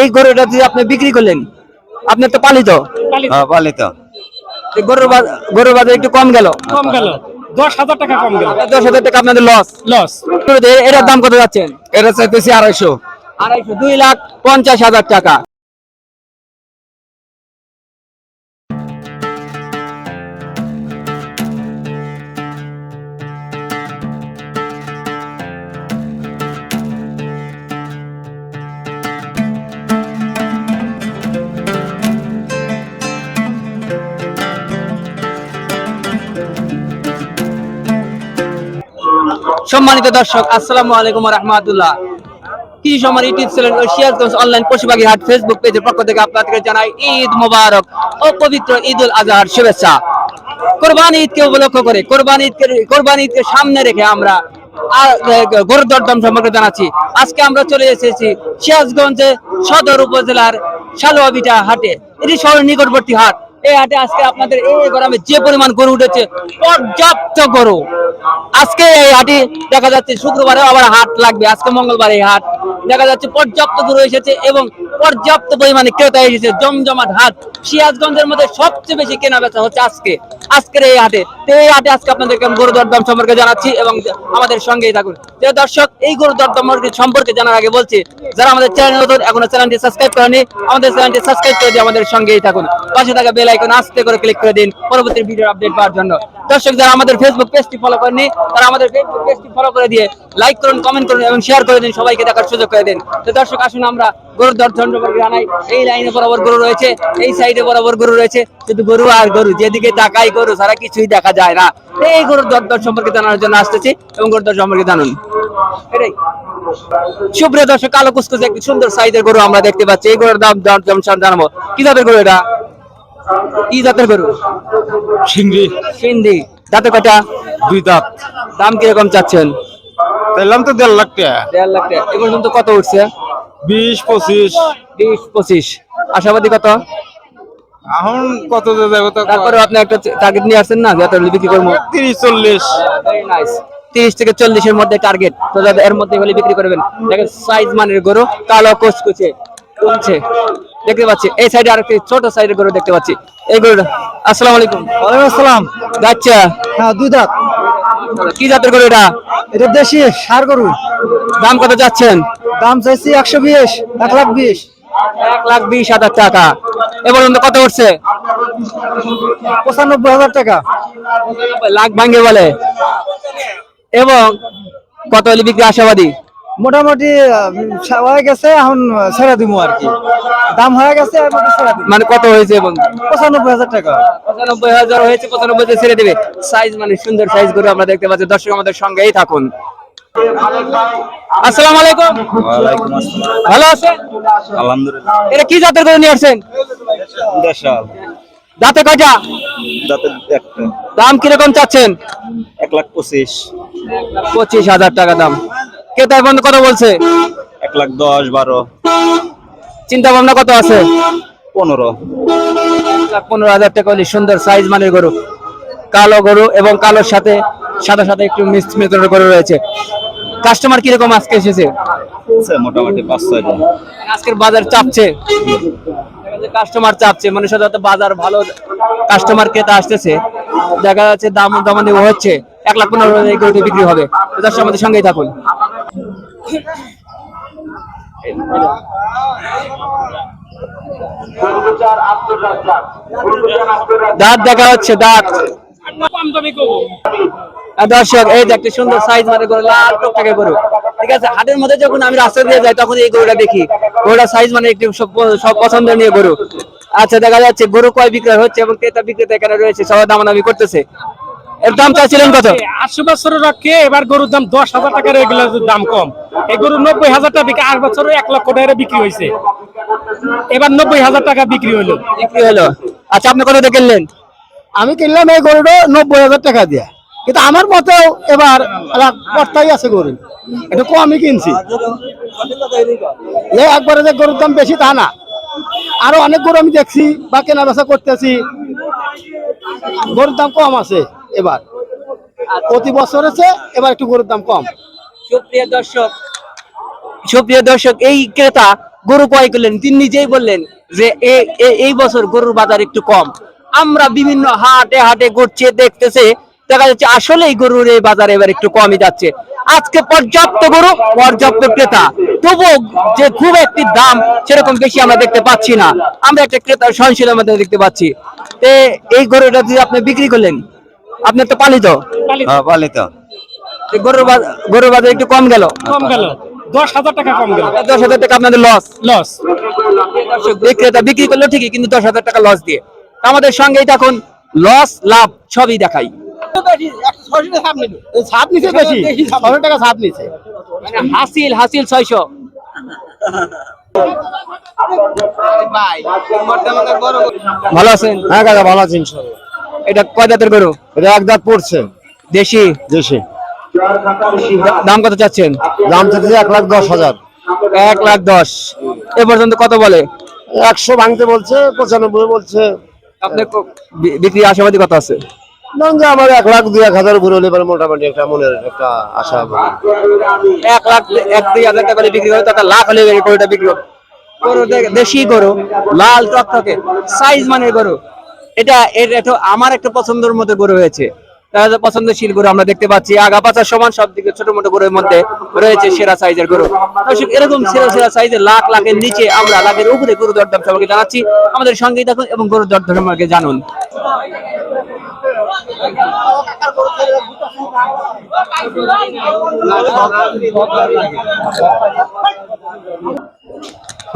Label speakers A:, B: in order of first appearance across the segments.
A: এই গরুটা যদি আপনি বিক্রি করলেন আপনি তো পালিত।
B: হ্যাঁ পালিত।
A: গরুর বাজ- গরুর বাজার একটু কম গেল।
C: কম গেল। দশ হাজার টাকা কম গেল।
A: দশ হাজার টাকা আপনাদের লস
C: লস
A: এটার দাম কত যাচ্ছেন
B: এটা চাইতেছি আড়াইশো।
A: আড়াইশো দুই লাখ পঞ্চাশ হাজার টাকা। সম্মানিত দর্শক, আসসালামু আলাইকুম রহমাতুল্লাহ। কি সময় ইউটিউব চ্যানেল ও সিরাজগঞ্জ অনলাইন পশুপাখি হাট ফেসবুক পেজের পক্ষ থেকে আপনাদেরকে জানাই ঈদ মোবারক ও পবিত্র ঈদ উল আজহার শুভেচ্ছা। কোরবানি ঈদকে উপলক্ষ করে কোরবানি ঈদকে কোরবানি ঈদকে সামনে রেখে আমরা গরুর দরদাম সম্পর্কে জানাচ্ছি। আজকে আমরা চলে এসেছি সিরাজগঞ্জে সদর উপজেলার সালোয়াবিটা হাটে। এটি শহরের নিকটবর্তী হাট। এই হাটে আজকে আপনাদের এই গরমে যে পরিমাণ গরু উঠেছে, পর্যাপ্ত গরু। আজকে এই হাটে দেখা যাচ্ছে শুক্রবারে আবার হাট লাগবে। আজকে মঙ্গলবার এই হাট। দেখা যাচ্ছে পর্যাপ্ত গরু এসেছে এবং পর্যাপ্ত পরিমাণে ক্রেতা এসেছে, জমজমাট হাট। সিরাজগঞ্জের মধ্যে সবচেয়ে বেশি কেনা বেচা হচ্ছে আজকে। আজকের এই হাটে। তো এই হাটে আজকে আপনাদেরকে আমি গরু দরদাম সম্পর্কে জানাচ্ছি এবং আমাদের সঙ্গেই থাকুন। যে দর্শক, এই গরু দরদাম সম্পর্কে জানার আগে বলছি, যারা আমাদের চ্যানেল নতুন, এখনও চ্যানেলটি সাবস্ক্রাইব করেনি আমাদের চ্যানেলটি সাবস্ক্রাইব করে দিয়ে আমাদের সঙ্গেই থাকুন। পাশে থাকা বেল আইকন আস্তে করে ক্লিক করে দিন পরবর্তী ভিডিও আপডেট পাওয়ার জন্য। দর্শক, যারা আমাদের ফেসবুক পেজটি ফলো করেনি তারা আমাদের ফেসবুক পেজটি ফলো করে দিয়ে লাইক করুন কমেন্ট করুন এবং শেয়ার করে দিন সবাইকে দেখার সুযোগ করে দিন। তো দর্শক আসুন আমরা গরুর দর্শন জানাই এই লাইনে বরাবর গরু রয়েছে এই সাইডে বরাবর গরু রয়েছে। শুধু গরু আর গরু যেদিকে তাকাই গরু ছাড়া কিছুই দেখা যায় না। এই গরুর দর সম্পর্কে জানার জন্য আসতেছি এবং গরুর দর সম্পর্কে জানুন। এটাই। সুপ্রিয় দর্শক কালো কুসকুসে একটি সুন্দর সাইজের গরু আমরা দেখতে পাচ্ছি। এই গরুর দাম দাম যেমন জানাব। কি জাতের গরু এটা? কি জাতের গরু?
C: সিংড়ি।
A: সিন্ধি দাঁতে কটা
C: দুই দাঁত।
A: দাম কীরকম চাচ্ছেন?
C: চাইলাম তো দেড় লাখ টাকা।
A: দেড় লাখ টাকা। এ পর্যন্ত কত উঠছে?
C: বিশ পঁচিশ।
A: বিশ পঁচিশ। আশাবাদী কত?
C: এখন কত যাবে তো
A: তারপরে আপনি একটা টার্গেট নিয়ে আসছেন না যত বিক্রি করব?
C: তিরিশ চল্লিশ।
A: নাইস তিরিশ থেকে চল্লিশের মধ্যে টার্গেট তো দাদা এর মধ্যে হলে বিক্রি করবেন। দেখেন সাইজ মানের গরু কালো কুচকুচে কমছে দেখতে পাচ্ছি এই সাইডে আরেকটি ছোট সাইজের গরু দেখতে পাচ্ছি। এই গরুটা আসসালামু আলাইকুম।
D: ওয়ালাইকুম আসসালাম।
A: যাচ্ছে
D: হ্যাঁ দুই দাঁত।
A: কি জাতের গরু এটা?
D: এটা দেশি সার গরু।
A: দাম কত যাচ্ছেন
D: দাম চাইছি একশো বিশ এক লাখ বিশ।
A: এক লাখ বিশ হাজার টাকা। এ পর্যন্ত কত উঠছে?
D: পঁচানব্বই হাজার টাকা।
A: লাখ ভাঙ্গে বলে। এবং কত হলে বিক্রি আশাবাদী?
D: মোটামুটি হয়ে গেছে এখন ছেড়ে দিব আর কি। দাম হয়ে গেছে
A: মানে কত হয়েছে এবং
D: পঁচানব্বই হাজার টাকা।
A: পঁচানব্বই হাজার হয়েছে পঁচানব্বই ছেড়ে দিবে। সাইজ মানে সুন্দর সাইজ করে আমরা দেখতে পাচ্ছি। দর্শক আমাদের সঙ্গেই থাকুন। আসসালামু আলাইকুম। ভালো আছেন?
B: আলহামদুলিল্লাহ।
A: এটা কি জাতের করে নিয়ে আসছেন?
B: দেশাল।
A: দাঁতে কয়টা?
B: যাতে একটা।
A: দাম কীরকম চাচ্ছেন?
B: এক লাখ পঁচিশ।
A: পঁচিশ হাজার টাকা দাম। ক্রেতায় বন্ধ কত বলছে?
B: এক লাখ দশ বারো।
A: চিন্তা ভাবনা কত আছে?
B: পনেরো।
A: লাখ পনেরো হাজার টাকা হলে সুন্দর সাইজ মানের গরু। কালো গরু এবং কালোর সাথে সাদা সাথে একটু মিক্স মেথডের গরু রয়েছে। কাস্টমার কীরকম আজকে এসেছে?
B: মোটামুটি পাঁচ ছয়
A: আজকের বাজার চাপছে। কাস্টমার চাপছে মানে সাধারণত বাজার ভালো কাস্টমার ক্রেতা আসতেছে। দেখা যাচ্ছে দাম দামানি হচ্ছে। এক লাখ পনেরো গরুটি বিক্রি হবে। তো দর্শক আমাদের সঙ্গেই থাকুন। দাঁত দেখা হচ্ছে দাঁত। দর্শক, এই যে একটা সুন্দর সাইজ মানে গরু, লাল টকটকে গরু। ঠিক আছে, হাটের মধ্যে যখন আমি রাস্তা দিয়ে যাই, তখন এই গরুটা দেখি। গরুটা সাইজ মানে একটু সব সব পছন্দনীয় গরু। আচ্ছা দেখা যাচ্ছে গরু কয় বিক্রয় হচ্ছে এবং ক্রেতা বিক্রেতা এখানে রয়েছে সবাই দামাদামি করতেছে। এর দাম চাইছিলেন কত?
C: আটশো বছরের রক্ষে এবার গরুর দাম দশ হাজার টাকার এগুলো দাম কম। এই গরু নব্বই হাজার টাকা বিক্রি আট বছর এক লক্ষ টাকা বিক্রি হয়েছে এবার নব্বই হাজার টাকা বিক্রি হলো
A: বিক্রি হলো। আচ্ছা আপনি কত কিনলেন?
D: আমি কিনলাম এই গরুটা নব্বই হাজার টাকা দিয়ে। কিন্তু আমার মতেও এবার কর্তাই আছে গরু একটু কমই কিনছি। এই একবারে যে গরুর দাম বেশি তা না। আরও অনেক গরু আমি দেখছি বা কেনা বেচা করতেছি। গরুর দাম কম আছে। এবার। প্রতি বছর আছে এবার একটু গরুর দাম কম।
A: সুপ্রিয় দর্শক সুপ্রিয় দর্শক, এই ক্রেতা গরু ক্রয় করলেন। তিনি নিজেই বললেন যে এই বছর গরুর বাজার একটু কম। আমরা বিভিন্ন হাটে হাটে ঘুরছে, দেখতেছে, দেখা যাচ্ছে আসলেই গরুর এই বাজারে এবার একটু কমই যাচ্ছে। আজকে পর্যাপ্ত গরু, পর্যাপ্ত ক্রেতা। তবুও যে খুব একটি দাম সেরকম বেশি আমরা দেখতে পাচ্ছি না। আমরা একটা ক্রেতা সহনশীলের মধ্যে দেখতে পাচ্ছি। এই গরুটা যদি আপনি বিক্রি করলেন আপনার তো পালিত?
B: হ্যাঁ পালিত।
A: তে গরুর বাজার গরুর বাজার একটু কম গেল?
C: কম গেল। দশ হাজার টাকা কম গেল।
A: দশ হাজার টাকা আপনাদের লস
C: লস
A: বিক্রেতা বিক্রি করল ঠিকই কিন্তু দশ হাজার টাকা লস দিয়ে। আমাদের সঙ্গেই তখন লস লাভ সবই দেখাই।
D: ছাপ নিছে বেশি? ছশো টাকা ছাপ নিছে।
A: মানে হাসিল হাসিল ছয়শো। ভালো আছেন?
D: হ্যাঁ কাকা ভালো আছেন ইনশাল্লাহ।
A: এটা কয় দাঁতের গরু?
D: এটা এক দাঁত পড়ছে।
A: দেশি?
D: দেশি।
A: দাম কত চাচ্ছেন?
D: দাম চাচ্ছে এক লাখ দশ হাজার।
A: এক লাখ দশ। এ পর্যন্ত কত বলে?
D: একশো ভাঙতে বলছে পঁচানব্বই বলছে।
A: আপনার বিক্রি আশাবাদী কত আছে?
D: ধরুন যে আমার এক লাখ দুই এক হাজার উপরে হলে এবার মোটামুটি একটা মনের একটা আশা
A: এক লাখ এক দুই হাজার টাকা করে বিক্রি হবে তো একটা লাখ হলে গরুটা বিক্রি হবে। গরু দেশি গরু লাল টক টকটকে। সাইজ মানে গরু। এটা একটা আমার একটা পছন্দের মতো গরু হয়েছে। পছন্দশীল গরু আমরা দেখতে পাচ্ছি। আগা পাচার সমান সব দিকে ছোট মোটো গরুর মধ্যে রয়েছে সেরা সাইজের গরু। এরকম সেরা সেরা সাইজের লাখ লাখের নিচে আমরা লাখের উপরে গরু দরদাম সম্পর্কে জানাচ্ছি। আমাদের সঙ্গেই থাকুন এবং গরুর দরদাম সম্পর্কে জানুন।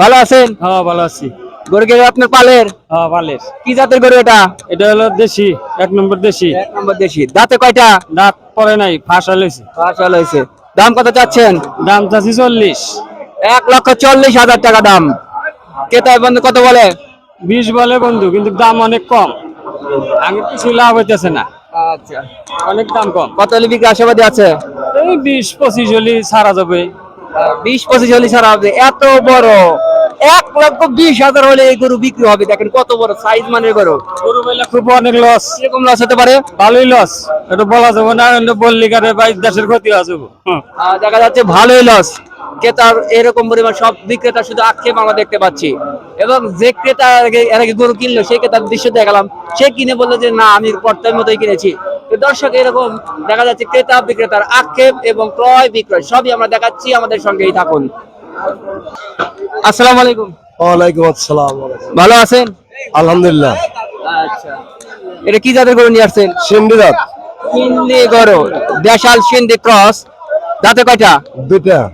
A: ভালো আছেন?
C: হ্যাঁ ভালো আছি।
A: গরু কে আপনার পালের?
C: হ্যাঁ ভালের
A: কি জাতের গরু এটা?
C: এটা হলো দেশি এক নম্বর দেশি।
A: এক নম্বর দেশি। দাঁতে কয়টা?
C: দাঁত পরে নাই ফাঁসা লইছে।
A: ফাঁসাল হয়েছে দাম কত চাচ্ছেন?
C: দাম চাচ্ছি চল্লিশ।
A: এক লক্ষ চল্লিশ হাজার টাকা দাম। ক্রেতায় বন্ধু কত বলে?
C: বিশ বলে বন্ধু কিন্তু দাম অনেক কম। আমি কিছু লাভ হইতেছে না।
A: আচ্ছা।
C: অনেক দাম কম।
A: কত হলে বিক্রি আশাবাদী আছে?
C: এই বিশ পঁচিশ হলে ছাড়া যাবে।
A: বিশ পঁচিশ হলে ছাড়া হবে। এত বড়। এক লক্ষ বিশ হাজার হলে এই গরু বিক্রি হবে। দেখেন কত বড় সাইজ মানের গরু।
C: গরু খুব অনেক লস
A: কীরকম লস হতে পারে?
C: ভালোই লস এটা বলা যাবে না বললি কারে বা দেশের ক্ষতি আছে
A: দেখা যাচ্ছে ভালোই লস ক্রেতার এরকম পরিমাণ সব বিক্রেতা শুধু আক্ষেপ আমরা দেখতে পাচ্ছি। এবং যে ক্রেতা এর আগে- গরু কিনলো সেই ক্রেতার দৃশ্য দেখালাম। সে কিনে বলল যে না আমি কর্তব্য মতোই কিনেছি। দর্শক এরকম দেখা যাচ্ছে ক্রেতা বিক্রেতার আক্ষেপ এবং ক্রয় বিক্রয় সবই আমরা দেখাচ্ছি। আমাদের সঙ্গেই থাকুন। আসসালামু আলাইকুম।
D: ওয়ালাইকুম আসসালাম।
A: ভালো আছেন?
D: আলহামদুলিল্লাহ।
A: আচ্ছা। এটা কি জাতের গরু নিয়ে আসছেন?
D: সিন্ডি দাঁত
A: সিন্ধি গরু। দেশাল সিন্ধি ক্রস। দাঁতে কয়টা?
D: দুইটা।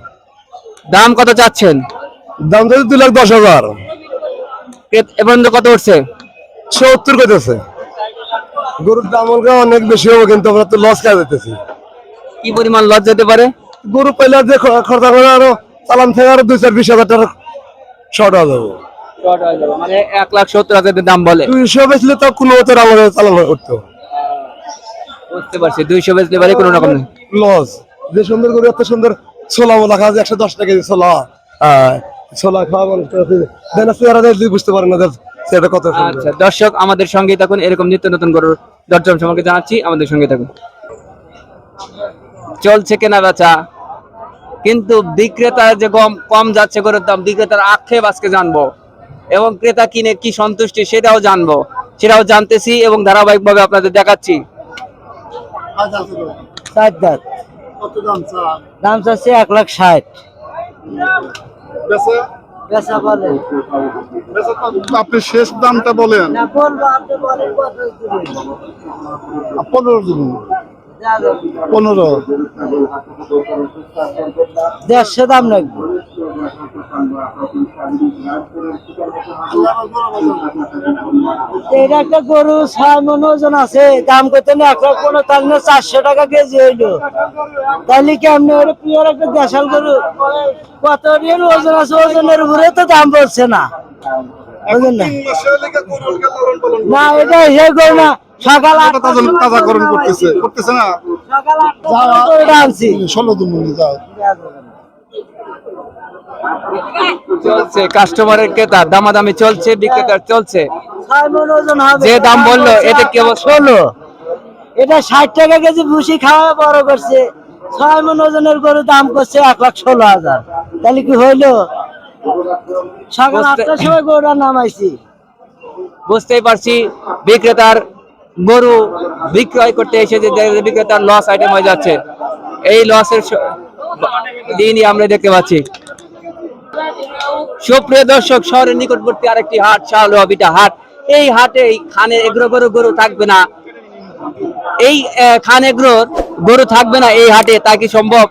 A: দাম কত চাচ্ছেন?
D: দাম তো দুই লাখ দশ হাজার।
A: ক্রেত- এ পর্যন্ত কত উঠছে?
D: সত্তর কইতেছে। গরুর দাম অনেক বেশি হবে কিন্তু আমরা তো লস খাই দিতেছি।
A: কি পরিমাণ লস যেতে পারে?
D: গরু পাইলে যে খরচা করে আরও চালান থেকে আরও দুই চার বিশ হাজার টাকা শর্ট হয়ে যাবে।
A: মানে এক লাখ সত্তর হাজার দাম বলে।
D: দুইশো বেচলে তো কোনো মতো আমাদের চালানো করতে
A: বুঝতে পারছি দুইশো বেচলে কোনো রকম
D: লস। যে সুন্দর গরু এত সুন্দর ছোলা মোলা খাওয়া একশো দশ টাকা ছোলা। ছোলা খাওয়া দেন চেহারা বুঝতে পারে না সেটা কত
A: আচ্ছা দর্শক আমাদের সঙ্গেই থাকুন এরকম নিত্য নতুন গরুর দরজম সম্পর্কে জানাচ্ছি আমাদের সঙ্গে থাকুন। চলছে কেনা বেচা কিন্তু বিক্রেতা যে কম কম যাচ্ছে গরুর দাম বিক্রেতার আক্ষেপ আজকে জানব। এবং ক্রেতা কিনে কি সন্তুষ্টি সেটাও জানব। সেটাও জানতেছি এবং ধারাবাহিকভাবে আপনাদের দেখাচ্ছি।
E: ষাট দাঁত। দাম চাচ্ছে এক লাখ ষাট।
F: আপনি শেষ দামটা বলেন? পনেরো। পনেরো।
E: দেড়শো দাম লাগবে এটা একটা গরু ছয় মন ওজন আছে। দাম কত না এক লাখ পনেরো তার চারশো টাকা কেজি হইল। তাহলে কেমনি ওটা পিওর একটা দেশাল গরু? কত রিয়াল ওজন আছে? ওজনের উপরে তো দাম বলছে না। বুঝলেন না। এটা হে গরু না। সকাল আটটা
F: তাজাকরণ করতেছে। করতেছে না?
E: সকাল আটটা গরুটা আনছি
F: ষোলো দিন যাও।
A: চলছে কাস্টমারের ক্রেতা দামাদামি চলছে বিক্রেতার চলছে। যে দাম বলল, এটা কেবল
E: ষোলো। এটা ষাট টাকা কেজি ভুসি খাওয়া বড় করছে। ছয় মন ওজনের গরু দাম করছে এক লাখ ষোলো হাজার। তাহলে কি হইল? সকাল আটটার সময় গরুটা নামাইছি।
A: বুঝতেই পারছি বিক্রেতার গরু বিক্রয় করতে এসে যে বিক্রেতার লস আইটেম হয়ে যাচ্ছে, এই লসের দিনই আমরা দেখতে পাচ্ছি। সুপ্রিয় দর্শক, শহরের নিকটবর্তী আরেকটি হাট শাহলুয়া বিটা হাট। এই হাটে খানে এগ্রো গরু গরু থাকবে না। এই খান এগ্রোর গরু থাকবে না এই হাটে, তা কি সম্ভব?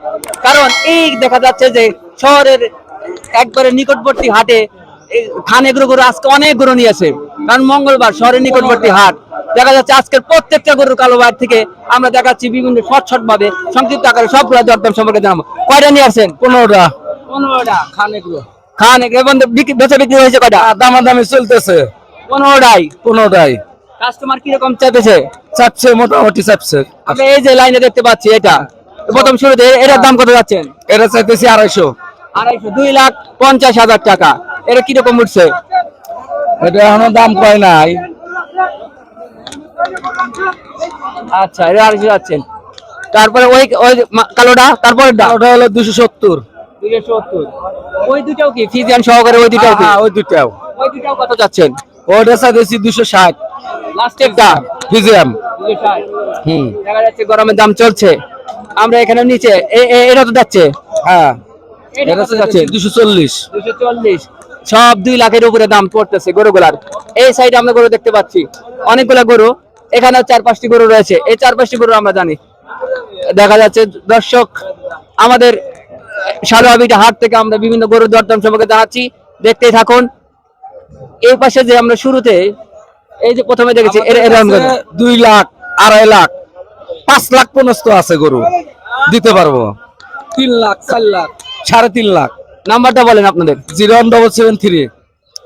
A: কারণ এই দেখা যাচ্ছে যে শহরের একবারে নিকটবর্তী হাটে খান এগ্রো গরু আজকে অনেক গরু নিয়েছে কারণ মঙ্গলবার শহরের নিকটবর্তী হাট। দেখা যাচ্ছে আজকের প্রত্যেকটা গরুর কালোবার থেকে আমরা দেখাচ্ছি বিভিন্ন শর্ট শর্ট ভাবে সংক্ষিপ্ত আকারে সবগুলো দরদাম সম্পর্কে জানাব। কয়টা নিয়ে আসছেন? পনেরোটা। পনেরোটা। খান এগ্রো খান এবং বিক্রি- বেচা বিক্রি হয়েছে কয়টা?
D: দামাদামি চলতেছে।
A: পনেরোটাই।
D: পনেরোটাই।
A: কাস্টমার কীরকম চাইতেছে?
D: চাপছে মোটামুটি চাপছে
A: আমরা এই যে লাইনে দেখতে পাচ্ছি এটা। প্রথম শুরুতে এটার দাম কত যাচ্ছেন?
D: এটা চাইতেছি আড়াইশো।
A: আড়াইশো দুই লাখ পঞ্চাশ হাজার টাকা। এটা কীরকম উঠছে?
D: এটা এখনও দাম কয় নাই।
A: আচ্ছা এটা আড়াইশো যাচ্ছেন তারপরে ওই ওই কালোটা তারপরে
D: ওটা হলো দুশো সত্তর।
A: দুইশো সত্তর। ওই দুটাও কি? ফিজিয়ান সহকারে ওই দুটাও কি?
D: হ্যাঁ ওই দুটাও
A: ওই দুটাও কত যাচ্ছেন?
D: ওটা চাইতেছি দুশো ষাট।
A: লাস্টেরটা
D: ফিজিয়াম। হুম।
A: দেখা যাচ্ছে গরমের দাম চলছে। আমরা এখানে নিচে এটা তো যাচ্ছে?
D: হ্যাঁ।
A: এটা কত যাচ্ছে
D: দুশো চল্লিশ।
A: দুশো চল্লিশ। সব দুই লাখের উপরে দাম পড়তেছে গরুগুলার। এই সাইডে আমরা গরু দেখতে পাচ্ছি। অনেকগুলা গরু। এখানে চার পাঁচটি গরু রয়েছে। এই চার পাঁচটি গরু আমরা জানি। দেখা যাচ্ছে দর্শক আমাদের সালোয়াবিটা হাট থেকে আমরা বিভিন্ন গরুর দরদাম সম্পর্কে জানাচ্ছি। দেখতেই থাকুন। এই পাশে যে আমরা শুরুতে এই যে প্রথমে দেখেছি।
D: দুই লাখ আড়াই লাখ পাঁচ লাখ পর্যন্ত আছে গরু। দিতে পারব?
A: তিন লাখ চার লাখ।
D: সাড়ে তিন লাখ।
A: নাম্বারটা বলেন আপনাদের।
D: Zero one double seven three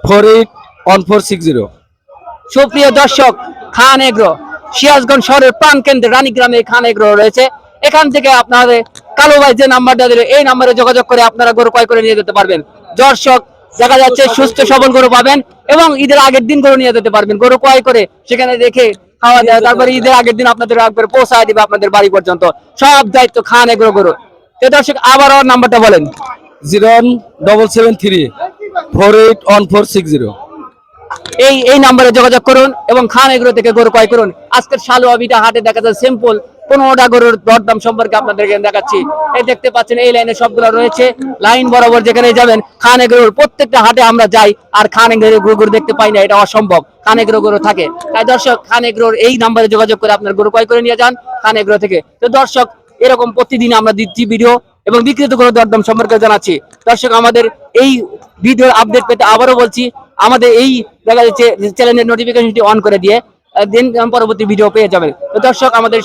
D: four eight one four six zero
A: সুপ্রিয় দর্শক খান এগ্রো সিরাজগঞ্জ শহরের প্রাণ কেন্দ্রে রানীগ্রামে খান এগ্রো রয়েছে। এখান থেকে আপনাদের কালো ভাই যে নাম্বারটা দিলে, এই নাম্বারে যোগাযোগ করে আপনারা গরু ক্রয় করে নিয়ে যেতে পারবেন। দর্শক, দেখা যাচ্ছে সুস্থ সবল গরু পাবেন এবং ঈদের আগের দিন গরু নিয়ে যেতে পারবেন। গরু ক্রয় করে সেখানে দেখে খাওয়া দাওয়া, তারপরে ঈদের আগের দিন আপনাদের একবার পৌঁছায় দিবে আপনাদের বাড়ি পর্যন্ত। সব দায়িত্ব খান এগ্রো গরু। তো দর্শক, আবারও নাম্বারটা বলেন।
D: Zero double seven three four eight one four six zero
A: এই এই নাম্বারে যোগাযোগ করুন এবং খান এগুলো থেকে গরু ক্রয় করুন। আজকের শালু আবিটা হাটে দেখা যায় সিম্পল পনেরোটা গরুর দরদাম সম্পর্কে আপনাদেরকে দেখাচ্ছি। এই দেখতে পাচ্ছেন, এই লাইনে সবগুলো রয়েছে। লাইন বরাবর যেখানে যাবেন, খান এগুলোর প্রত্যেকটা হাটে আমরা যাই আর খান এগুলো গরু দেখতে পাই না, এটা অসম্ভব। খান এগুলো গরু থাকে। তাই দর্শক, খান এগুলোর এই নাম্বারে যোগাযোগ করে আপনার গরু ক্রয় করে নিয়ে যান খান এগুলো থেকে। তো দর্শক, এরকম প্রতিদিন আমরা দিচ্ছি ভিডিও এবং বিক্রিত করে দরদাম সম্পর্কে জানাচ্ছি। দর্শক, আমাদের এই ভিডিওর আপডেট পেতে আবারও বলছি আমাদের এই দেখা যাচ্ছে চ্যানেলের নোটিফিকেশনটি অন করে দিয়ে দিন পরবর্তী ভিডিও পেয়ে যাবেন। দর্শক, আমাদের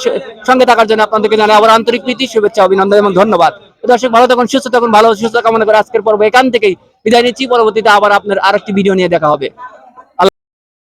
A: সঙ্গে থাকার জন্য আপনাদেরকে জানাই আবার আন্তরিক প্রীতি, শুভেচ্ছা, অভিনন্দন এবং ধন্যবাদ। দর্শক, ভালো থাকুন, সুস্থ থাকুন, ভালো সুস্থ কামনা করে আজকের পর্ব এখান থেকেই বিদায় নিচ্ছি। পরবর্তীতে আবার আপনার আরেকটি ভিডিও নিয়ে দেখা হবে।